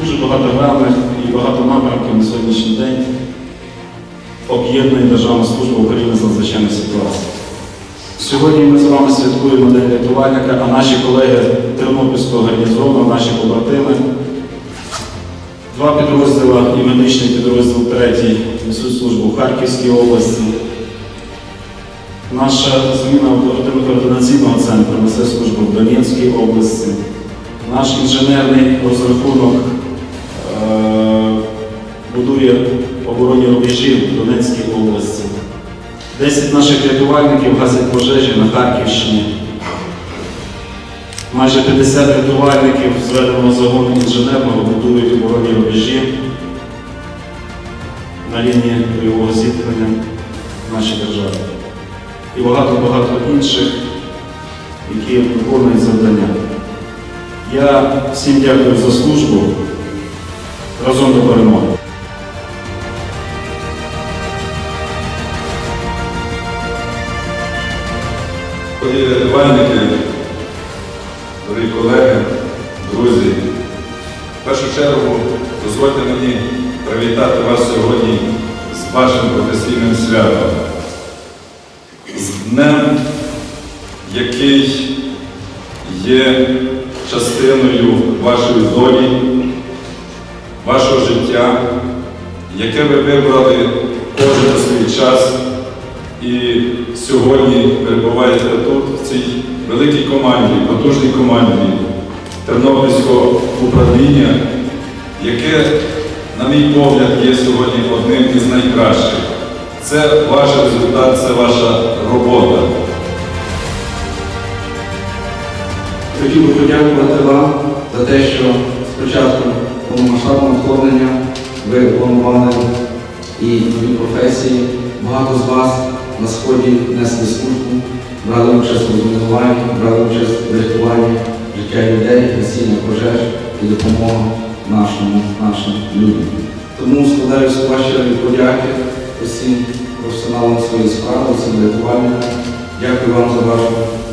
Дуже багатогранних і багато напрямків на сьогоднішній день об'єднує Державна служба України з надзвичайних ситуацій. Сьогодні ми з вами святкуємо День рятувальника, а наші колеги Тернопільського гарнізону, наші побратими, два підрозділи і медичний підрозділ третій несуть службу в Харківській області. Наша зміна оперативно-координаційного центру несе службу в Донецькій області. Наш інженерний розрахунок оборонні в Донецькій області. 10 наших рятувальників гасять пожежі на Харківщині. Майже 50 рятувальників зведеного загону інженерного будують оборонні рубежі на лінії бойового зіткнення в нашій державі. І багато-багато інших, які виконують завдання. Я всім дякую за службу. Разом до перемоги. Рятувальники, дорогі колеги, друзі, в першу чергу дозвольте мені привітати вас сьогодні з вашим професійним святом, з днем, який є частиною вашої долі, вашого життя, яке ви вибрали кожен свій час. І сьогодні перебуваєте тут, в цій великій команді, потужній команді Тернопільського управління, яке, на мій погляд, є сьогодні одним із найкращих. Це ваш результат, це ваша робота. Хотів би подякувати вам за те, що спочатку повномасштабного вторгнення ви опанували і нові професії. Багато з вас на сході несли службу, брали участь у розмінуванні, брали участь в рятуванні життя людей, гасіння пожеж і допомога нашому, нашим людям. Тому складаю ваші подяки усім професіоналам своєї справи, усім рятувальникам. Дякую вам за вашу.